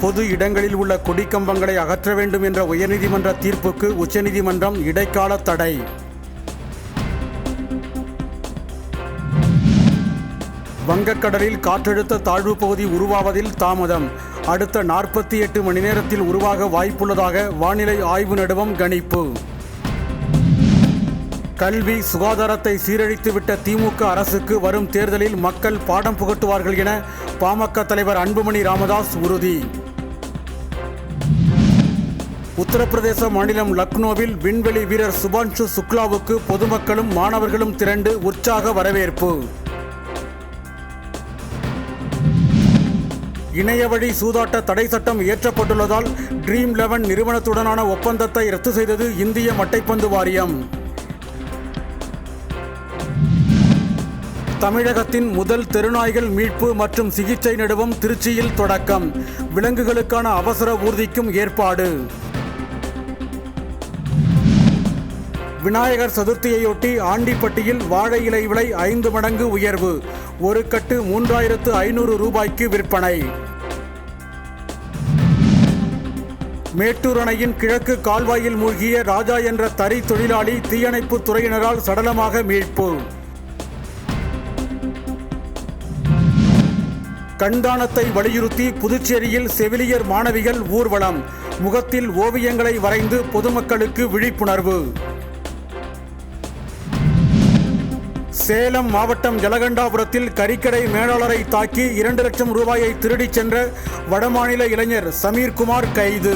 பொது இடங்களில் உள்ள கொடிக்கம்பங்களை அகற்ற வேண்டும் என்ற உயர்நீதிமன்ற தீர்ப்புக்கு உச்சநீதிமன்றம் இடைக்கால தடை. வங்கக்கடலில் காற்றழுத்த தாழ்வு பகுதி உருவாவதில் தாமதம். அடுத்த நாற்பத்தி எட்டு மணி நேரத்தில் உருவாக வாய்ப்புள்ளதாக வானிலை ஆய்வு நடுவம் கணிப்பு. கல்வி சுகாதாரத்தை சீரழித்துவிட்ட திமுக அரசுக்கு வரும் தேர்தலில் மக்கள் பாடம் புகட்டுவார்கள் என பாமக தலைவர் அன்புமணி ராமதாஸ் உறுதி. உத்தரப்பிரதேச மாநிலம் லக்னோவில் விண்வெளி வீரர் சுபான்ஷு சுக்லாவுக்கு பொதுமக்களும் மாணவர்களும் திரண்டு உற்சாக வரவேற்பு. இணையவழி சூதாட்ட தடை சட்டம் இயற்றப்பட்டுள்ளதால் ட்ரீம் லெவன் நிறுவனத்துடனான ஒப்பந்தத்தை ரத்து செய்தது இந்திய மட்டைப்பந்து வாரியம். தமிழகத்தின் முதல் தெருநாய்கள் மீட்பு மற்றும் சிகிச்சை நடுவம் திருச்சியில் தொடக்கம். விலங்குகளுக்கான அவசர ஊர்திக்கும் ஏற்பாடு. விநாயகர் சதுர்த்தியையொட்டி ஆண்டிப்பட்டியில் வாழை இலை விலை ஐந்து மடங்கு உயர்வு. ஒரு கட்டு மூன்றாயிரத்து ஐநூறு ரூபாய்க்கு விற்பனை. மேட்டூர் அணையின் கிழக்கு கால்வாயில் மூழ்கிய ராஜா என்ற தறி தொழிலாளி தீயணைப்பு துறையினரால் சடலமாக மீட்பு. கண்தானத்தை வலியுறுத்தி புதுச்சேரியில் செவிலியர் மாணவிகள் ஊர்வலம். முகத்தில் ஓவியங்களை வரைந்து பொதுமக்களுக்கு விழிப்புணர்வு. சேலம் மாவட்டம் ஜலகண்டாபுரத்தில் கறிக்கடை மேலாளரை தாக்கி இரண்டு லட்சம் ரூபாயை திருடிச் சென்ற வடமாநில இளைஞர் சமீர்குமார் கைது.